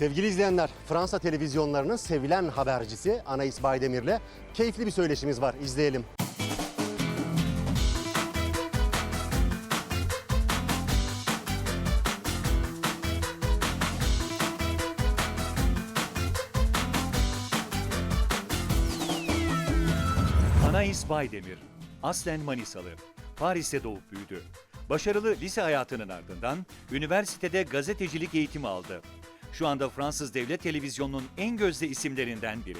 Sevgili izleyenler, Fransa televizyonlarının sevilen habercisi Anais Baydemir'le keyifli bir söyleşimiz var. İzleyelim. Anais Baydemir, aslen Manisalı. Paris'te doğup büyüdü. Başarılı lise hayatının ardından üniversitede gazetecilik eğitimi aldı. Şu anda Fransız Devlet Televizyonu'nun en gözde isimlerinden biri.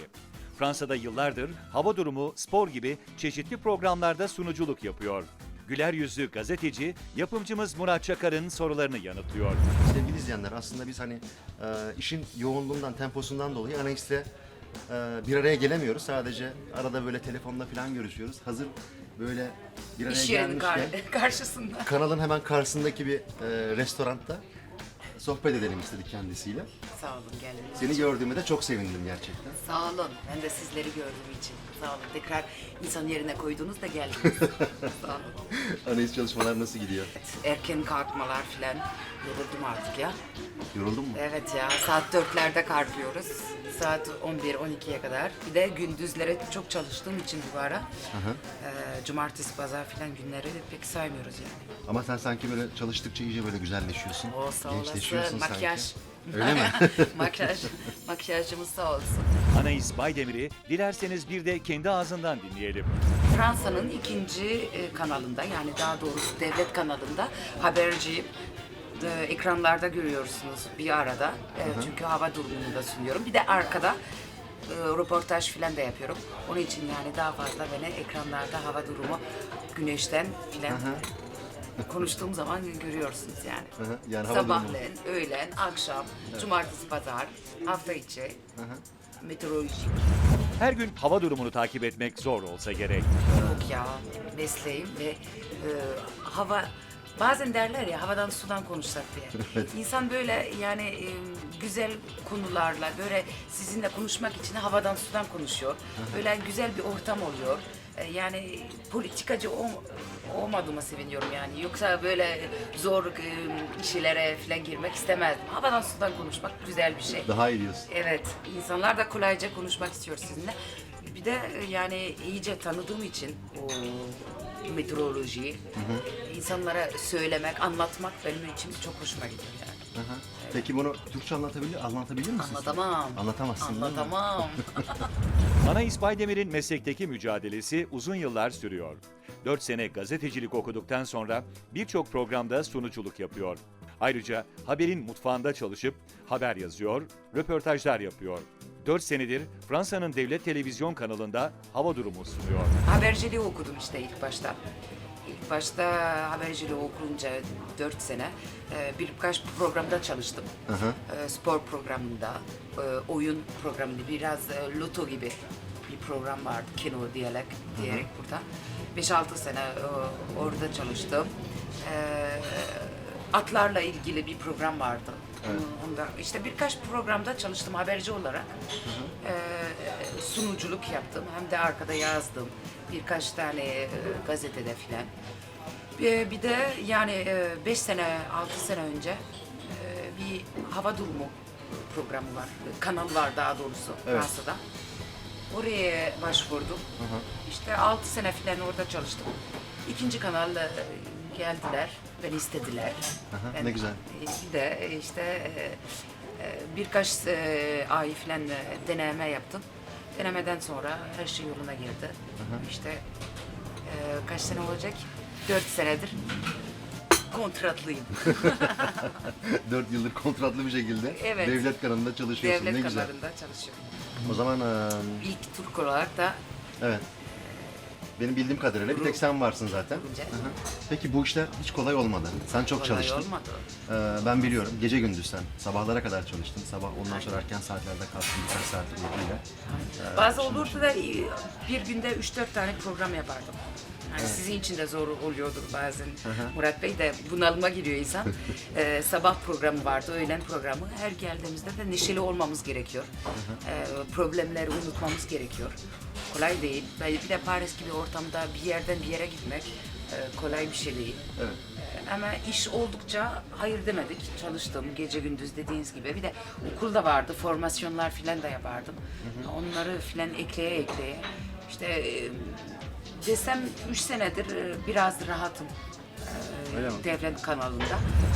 Fransa'da yıllardır hava durumu, spor gibi çeşitli programlarda sunuculuk yapıyor. Güler yüzlü gazeteci, yapımcımız Murat Çakar'ın sorularını yanıtlıyor. Sevgili izleyenler, aslında biz hani e, işin yoğunluğundan, temposundan dolayı Anais'le e, bir araya gelemiyoruz. Sadece arada böyle telefonla falan görüşüyoruz. Hazır böyle bir araya İş yerinin gelmişken kar- karşısında. kanalın hemen karşısındaki bir e, restoranda sohbet edelim istedik kendisiyle. Sağ olun geldiniz. Seni gördüğüme de çok sevindim gerçekten. Sağ olun. Ben de sizleri gördüğüm için. Sağ olun. Tekrar insan yerine koydunuz da geldiniz. Sağ olun. Anais çalışmalar nasıl gidiyor? Erken kalkmalar filan. Yoruldum artık ya. Yoruldun mu? Evet ya. Saat dörtlerde kalkıyoruz. Saat 11-12'ye kadar. Bir de gündüzleri çok çalıştığım için bu ara. e, cumartesi, pazar filan günleri pek saymıyoruz yani. Ama sen sanki böyle çalıştıkça iyice böyle güzelleşiyorsun. O sağ Gençleşiyorsun olasın. Makyaj. sanki. Öyle mi? Makyaj. Makyajımız sağ olsun. Anais Baydemir'i dilerseniz bir de kendi ağzından dinleyelim. Fransa'nın ikinci e, kanalında yani daha doğrusu devlet kanalında haberciyim. E, ekranlarda görüyorsunuz bir arada. E, çünkü hava durumunu da sunuyorum. Bir de arkada e, röportaj falan da yapıyorum. Onun için yani daha fazla beni ekranlarda hava durumu güneşten filan konuştuğum zaman görüyorsunuz yani. Hı hı, yani hava durumu. Sabahleyin, öğlen, akşam, cumartesi, pazar, hafta içi, meteoroloji. Her gün hava durumunu takip etmek zor olsa gerek. Yok ya mesleğim ve e, hava bazen derler ya havadan sudan konuşsak diye. İnsan böyle yani e, güzel konularla böyle sizinle konuşmak için havadan sudan konuşuyor. Böyle güzel bir ortam oluyor. E, yani politikacı ol, olmadığıma seviniyorum yani. Yoksa böyle zor e, işlere falan girmek istemezdim. Havadan sudan konuşmak güzel bir şey. Daha iyi diyorsun. Evet, insanlar da kolayca konuşmak istiyor sizinle. Bir de e, yani iyice tanıdığım için o meteorolojiyi insanlara söylemek, anlatmak benim için çok hoşuma gidiyor yani. Hı hı. Peki bunu Türkçe anlatabilir, anlatabilir misin? Anlatamam. Anlatamazsın değil mi? Anlatamam. Anais Baydemir'in meslekteki mücadelesi uzun yıllar sürüyor. 4 sene gazetecilik okuduktan sonra birçok programda sunuculuk yapıyor. Ayrıca haberin mutfağında çalışıp haber yazıyor, röportajlar yapıyor. 4 senedir Fransa'nın devlet televizyon kanalında hava durumu sunuyor. Haberciliği okudum işte ilk başta. İlk başta haberciliği okunca 4 sene e, birkaç programda çalıştım. E, Spor programında, e, oyun programında biraz loto gibi bir program vardı. Kino diyerek, diyerek burada. 5-6 sene orada çalıştım. Atlarla ilgili bir program vardı. Onda işte birkaç programda çalıştım haberci olarak. Ee, sunuculuk yaptım. Hem de arkada yazdım. Birkaç tane e, gazetede filan. Bir, bir de yani 5 sene, 6 sene önce e, bir hava durumu programı var. Kanal var daha doğrusu Evet. Fransa'da. Oraya başvurdum. İşte 6 sene falan orada çalıştım. İkinci kanalda e, geldiler, beni istediler. Aha, Ben- ne güzel. Bir de işte e, e, birkaç e, ay falan e, deneme yaptım. Denemeden sonra her şey yoluna girdi. İşte e, kaç sene olacak? 4 senedir kontratlıyım. 4 yıldır kontratlı bir şekilde Evet. devlet kanalında çalışıyorsun. Devlet ne güzel. kanalında çalışıyorum. O zaman e, İlk Türk olarak da evet. Benim bildiğim kadarıyla bir tek sen varsın zaten. Kurunca. Hı hı. Peki bu işler hiç kolay olmadı. Sen çok kolay çalıştın. olmadı. Ee, ben biliyorum. Gece gündüz sen. Sabahlara kadar çalıştın. Sabah ondan sonra erken saatlerde kalktın birkaç saat uykuyla. Bazı olurdu da e, bir günde 3-4 tane program yapardım. Yani Sizin için de zor oluyordur bazen. Murat Bey de bunalıma giriyor insan. Ee, sabah programı vardı, öğlen programı. Her geldiğimizde de neşeli olmamız gerekiyor. Ee, problemleri unutmamız gerekiyor. Kolay değil. Bir de Paris gibi ortamda bir yerden bir yere gitmek e, kolay bir şey değil. Evet. Ee, Ama iş oldukça hayır demedik. Çalıştım gece gündüz dediğiniz gibi. Bir de okulda vardı, formasyonlar filan da yapardım. Onları filan ekleye ekleye. İşte e, desem 3 senedir e, biraz rahatım. E, mi? Devlet kanalında.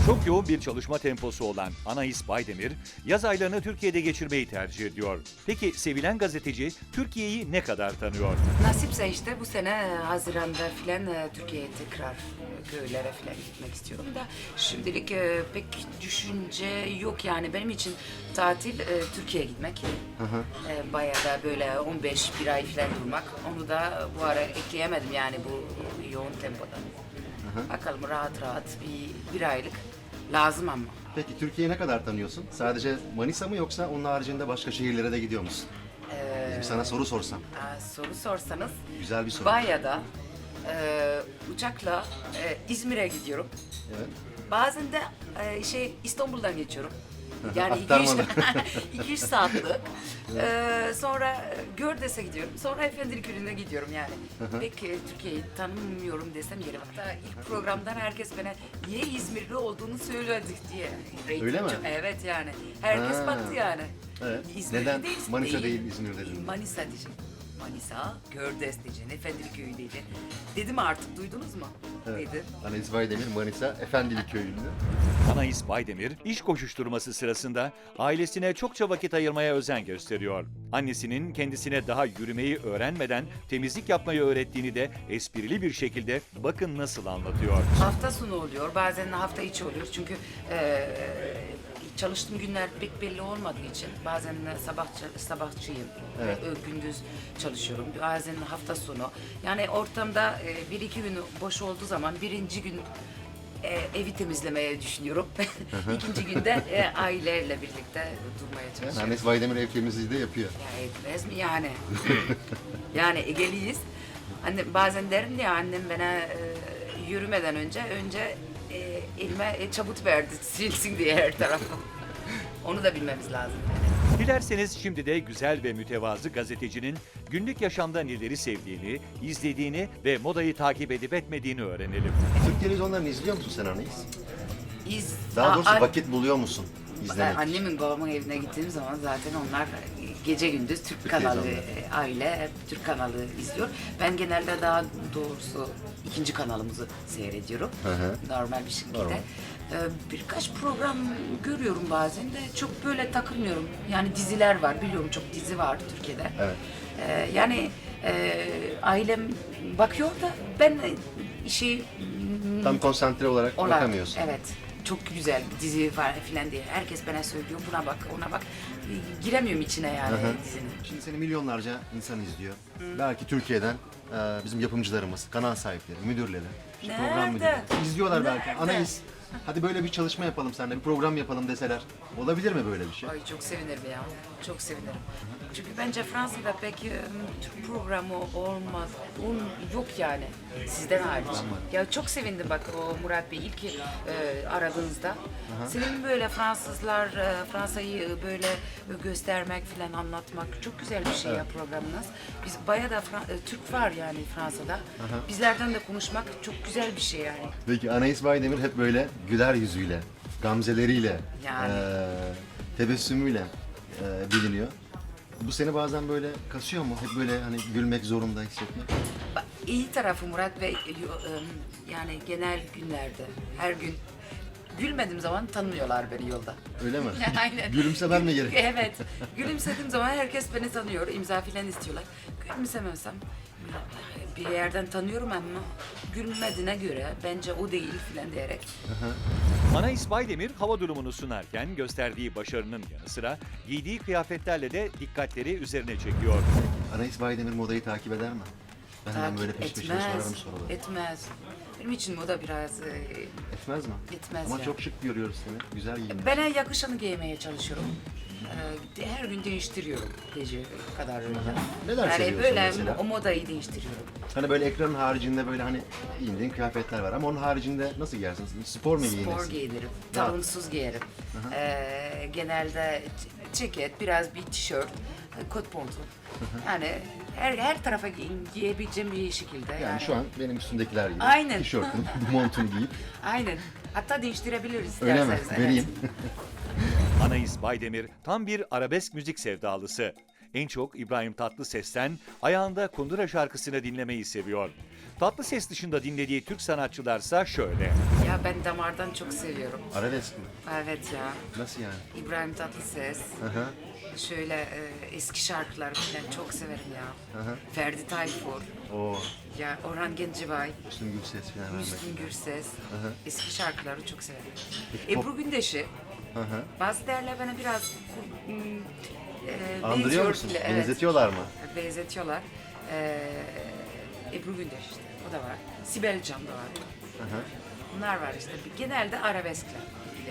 Çok yoğun bir çalışma temposu olan Anais Baydemir, yaz aylarını Türkiye'de geçirmeyi tercih ediyor. Peki sevilen gazeteci Türkiye'yi ne kadar tanıyor? Nasipse işte bu sene e, Haziran'da filan e, Türkiye'ye tekrar e, köylere filan gitmek istiyorum da şimdilik e, pek düşünce yok yani benim için tatil e, Türkiye'ye gitmek. E, bayağı da böyle 15 bir ay filan durmak. Onu da bu ara ekleyemedim yani bu yoğun tempoda. Bakalım rahat rahat bir, bir aylık lazım ama. Peki Türkiye'yi ne kadar tanıyorsun? Sadece Manisa mı yoksa onun haricinde başka şehirlere de gidiyor musun? Şimdi sana soru sorsam. Aa, soru sorsanız Güzel bir soru. Banya'da e, uçakla e, İzmir'e gidiyorum. Evet. Bazen de e, şey İstanbul'dan geçiyorum. Yani iki üç, Aktarmalı. iki üç saatlik. E, sonra Gördes'e gidiyorum. Sonra Efendiliköy'üne gidiyorum yani. Pek e, Türkiye'yi tanımıyorum desem yeri. Hatta ilk programdan herkes bana niye İzmirli olduğunu söyledik diye. Öyle mi? Evet yani. Herkes Ha. baktı yani. Evet. İzmirli Neden değilsin, Manisa değil, İzmir dedin? Manisa diyeceksin. Manisa, Gördes diyeceksin, Efendiliköy diyeceksin. Dedim artık duydunuz mu? Dedim. Anais Baydemir Manisa Efendili köyünde. Anais Baydemir, iş koşuşturması sırasında ailesine çokça vakit ayırmaya özen gösteriyor. Annesinin kendisine daha yürümeyi öğrenmeden temizlik yapmayı öğrettiğini de esprili bir şekilde bakın nasıl anlatıyor. Hafta sonu oluyor, bazen hafta içi oluyor. Çünkü eee, çalıştığım günler pek belli olmadığı için bazen sabah sabahçıyım, Evet. Gündüz çalışıyorum. Bazen hafta sonu. Yani ortamda eee, bir iki gün boş olduğu zaman birinci gün eee, evi temizlemeye düşünüyorum. İkinci günde eee, aileyle birlikte durmaya çalışıyorum. Anais Baydemir ev temizliği de yapıyor. Ya etmez mi yani? yani Egeliyiz. Anne, bazen derim ya annem bana e, yürümeden önce önce e, elime e, çabut verdi silsin diye her tarafı. Onu da bilmemiz lazım. Dilerseniz şimdi de güzel ve mütevazı gazetecinin günlük yaşamda neleri sevdiğini, izlediğini ve modayı takip edip etmediğini öğrenelim. Türk televizyonlarını izliyor musun sen Anais? İz, Daha doğrusu Aa, vakit buluyor musun Ben izlemek? annemin babamın evine gittiğim zaman zaten onlar gece gündüz Türk kanalı, televizyonları. e, aile hep Türk kanalı izliyor. Ben genelde daha doğrusu ikinci kanalımızı seyrediyorum. hı. Normal bir şekilde. Normal. Ee, Birkaç program görüyorum bazen de çok böyle takılmıyorum. Yani diziler var biliyorum çok dizi var Türkiye'de. Evet. Ee, yani e, ailem bakıyor da ben işi Tam konsantre olarak Olarak, bakamıyorsun. Evet. Çok güzel bir dizi var filan diye. Herkes bana söylüyor buna bak ona bak. Giremiyorum içine yani dizinin. Şimdi seni milyonlarca insan izliyor. Belki Türkiye'den e, bizim yapımcılarımız, kanal sahipleri, müdürleri, işte program Nerede? müdürleri izliyorlar belki. Nerede? Anais hadi böyle bir çalışma yapalım seninle, bir program yapalım deseler. Olabilir mi böyle bir şey? Ay çok sevinirim ya. Çok sevinirim. Çünkü bence Fransa'da pek e, Türk programı olmaz. Un yok yani. Sizden hariç. Ya çok sevindim bak o Murat Bey ilk e, aradığınızda. Senin böyle Fransızlar e, Fransa'yı böyle göstermek falan anlatmak çok güzel bir şey ya programınız. Biz bayağı da Fra- e, Türk var yani Fransa'da. Bizlerden de konuşmak çok güzel bir şey yani. Peki Anais Baydemir hep böyle güler yüzüyle, gamzeleriyle, Yani. e, tebessümüyle e, biliniyor. Bu seni bazen böyle kasıyor mu? Hep böyle hani gülmek zorunda hissetmek. Bak, İyi tarafı Murat Bey yo- ım, yani genel günlerde her gün gülmediğim zaman tanımıyorlar beni yolda. Öyle mi? Aynen. Gülümsemem mi gerek? Evet. Gülümsediğim zaman herkes beni tanıyor. imza filan istiyorlar. Gülümsemezsem bir yerden tanıyorum ama gülmediğine göre bence o değil filan diyerek. Anais Baydemir hava durumunu sunarken gösterdiği başarının yanı sıra giydiği kıyafetlerle de dikkatleri üzerine çekiyor. Anais Baydemir modayı takip eder mi? Benden Takip böyle peş peşe sorarım etmez. soruları. Etmez. Benim için moda biraz e, Etmez mi? Etmez Ama ya. çok şık görüyoruz seni. Güzel giyiniyorsun. Bana yakışanı giymeye çalışıyorum. Ee, de- her gün değiştiriyorum gece kadar öyle. Neler yani seviyorsun böyle mesela? o modayı değiştiriyorum. Hani böyle ekranın haricinde böyle hani giyindiğin kıyafetler var ama onun haricinde nasıl giyersin? Spor mu giyinirsin? Spor giyinirim, tabunsuz giyerim. Ee, genelde ç- ceket, biraz bir tişört, e, kot pantolon. Yani her her tarafa gi- giyebileceğim bir şekilde. Yani, Yani şu an benim üstümdekiler gibi. Aynen. Tişörtünü, montunu giyip. Aynen. Hatta değiştirebiliriz Öyle mi? isterseniz. Vereyim. Anais Baydemir tam bir arabesk müzik sevdalısı. En çok İbrahim Tatlıses'ten ayağında kundura şarkısını dinlemeyi seviyor. Tatlıses dışında dinlediği Türk sanatçılarsa şöyle. Ya ben damardan çok seviyorum. Arabesk mi? Evet ya. Nasıl yani? İbrahim Tatlıses. Hı hı. Şöyle e, eski şarkıları falan çok severim ya. Hı. Ferdi Tayfur. Oo, Ya Orhan Gencebay. Müslüm Gürses falan. herhalde. Müslüm Gürses. hı. Eski şarkıları çok severim. Ebru Gündeş'i. Hı hı. Bazı derler bana biraz hmm, e, Andırıyor benziyor musun? bile, evet. Benzetiyorlar mı? Benzetiyorlar. E, Ebru Gündeş işte. O da var. Sibel Can da var. Hı hı. Bunlar var işte. Genelde arabeskler.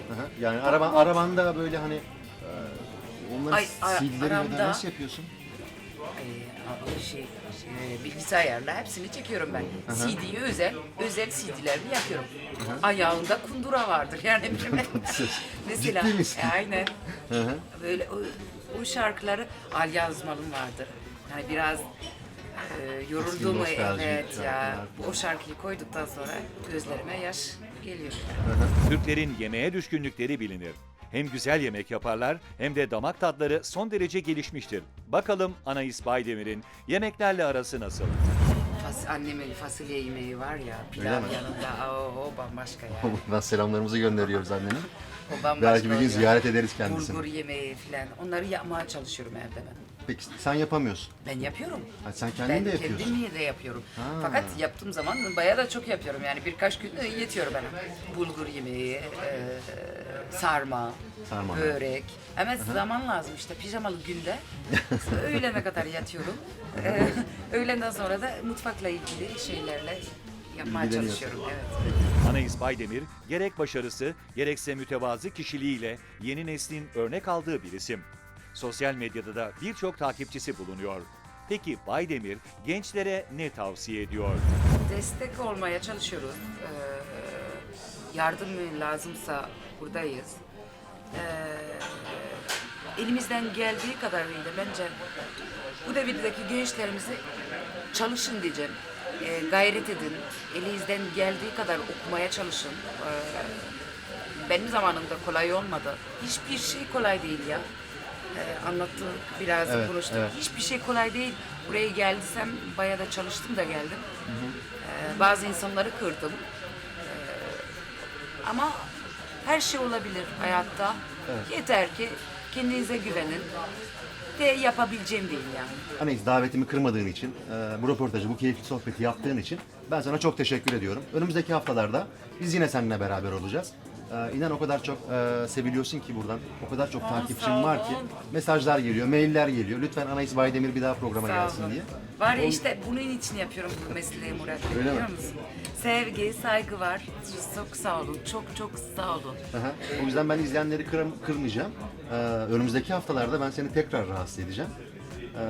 Hı hı. Yani araba, arabanda böyle hani e, onların Ay, ya da aramda- nasıl yapıyorsun? Ee, şey, şey, bilgisayarla hepsini çekiyorum ben. CD'yi özel, özel CD'lerini yapıyorum. Ayağında kundura vardır yani. Mesela, Ciddi misin? e, aynen. Hı hı. Böyle o, o şarkıları al yazmalım vardır. Yani biraz e, yorulduğumu nostaljik evet ya. şarkılar. O şarkıyı koyduktan sonra gözlerime yaş geliyor. Türklerin yemeğe düşkünlükleri bilinir. Hem güzel yemek yaparlar hem de damak tatları son derece gelişmiştir. Bakalım Anais Baydemir'in yemeklerle arası nasıl? Fas, annemin fasulye yemeği var ya, pilav mi? yanında, o, o bambaşka ya. Buradan selamlarımızı gönderiyoruz annene. O bambaşka Belki bir gün oluyor. ziyaret ederiz kendisini. Bulgur yemeği falan. Onları yapmaya çalışıyorum evde ben. Peki sen yapamıyorsun. Ben yapıyorum. Ha, sen kendin ben de yapıyorsun. kendim de yapıyorum. Ha. Fakat yaptığım zaman bayağı da çok yapıyorum. Yani birkaç gün yetiyor bana. Bulgur yemeği, e, sarma, Sarma. börek. Ama zaman lazım işte pijamalı günde. öğlene kadar yatıyorum. E, öğlenden sonra da mutfakla ilgili şeylerle yapmaya İlgileniyorsun. çalışıyorum. Evet. Anais Baydemir gerek başarısı gerekse mütevazı kişiliğiyle yeni neslin örnek aldığı bir isim. Sosyal medyada da birçok takipçisi bulunuyor. Peki Baydemir gençlere ne tavsiye ediyor? destek olmaya çalışıyoruz. Ee, yardım lazımsa buradayız. Ee, elimizden geldiği kadarıyla bence bu devirdeki gençlerimizi çalışın diyeceğim. Ee, gayret edin. Elinizden geldiği kadar okumaya çalışın. Ee, benim zamanımda kolay olmadı. Hiçbir şey kolay değil ya. Anlattık biraz Evet, konuştuk. evet. Hiçbir şey kolay değil. Buraya geldiysem bayağı da çalıştım da geldim. Ee, bazı insanları kırdım. Ee, ama her şey olabilir hayatta. Yeter ki kendinize güvenin ve yapabileceğim deyin yani. Anneyiz davetimi kırmadığın için, e, bu röportajı, bu keyifli sohbeti yaptığın için ben sana çok teşekkür ediyorum. Önümüzdeki haftalarda biz yine seninle beraber olacağız. E, inan o kadar çok e, seviliyorsun ki buradan. O kadar çok takipçin sağ var ki. olun. Mesajlar geliyor, mailler geliyor. Lütfen Anais Baydemir bir daha programa Sağ gelsin olun. diye. Var ya işte bunun için yapıyorum bu mesleği Murat Bey, Öyle mi? biliyor musun? Sevgi, saygı var. Çok sağ olun. Çok çok sağ olun. Aha. O yüzden ben izleyenleri kıram- kırmayacağım. Ee, önümüzdeki haftalarda ben seni tekrar rahatsız edeceğim. Ee,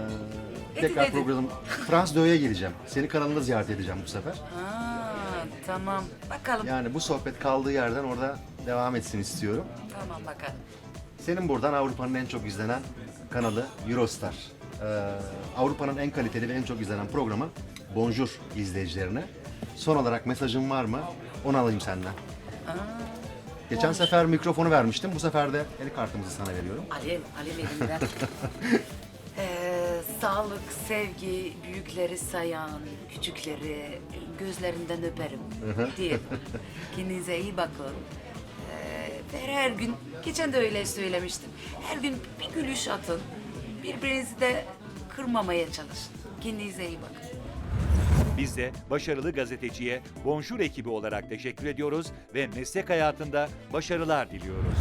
Edin, tekrar edin. programım France Dö'ye geleceğim. Seni kanalında ziyaret edeceğim bu sefer. Aa, tamam. Bakalım. Yani bu sohbet kaldığı yerden orada devam etsin istiyorum. Tamam bakalım. Senin buradan Avrupa'nın en çok izlenen kanalı Eurostar. Ee, Avrupa'nın en kaliteli ve en çok izlenen programı Bonjour izleyicilerine. Son olarak mesajın var mı? Onu alayım senden. Geçen sefer mikrofonu vermiştim. Bu sefer de el kartımızı sana veriyorum. Alev, alev elimden. Ee, sağlık, sevgi, büyükleri sayan, küçükleri gözlerinden öperim diye. Kendinize iyi bakın. Ee, ve her gün, geçen de öyle söylemiştim. Her gün bir gülüş atın. Birbirinizi de kırmamaya çalışın. Kendinize iyi bakın. Biz de başarılı gazeteciye Bonjour ekibi olarak teşekkür ediyoruz ve meslek hayatında başarılar diliyoruz.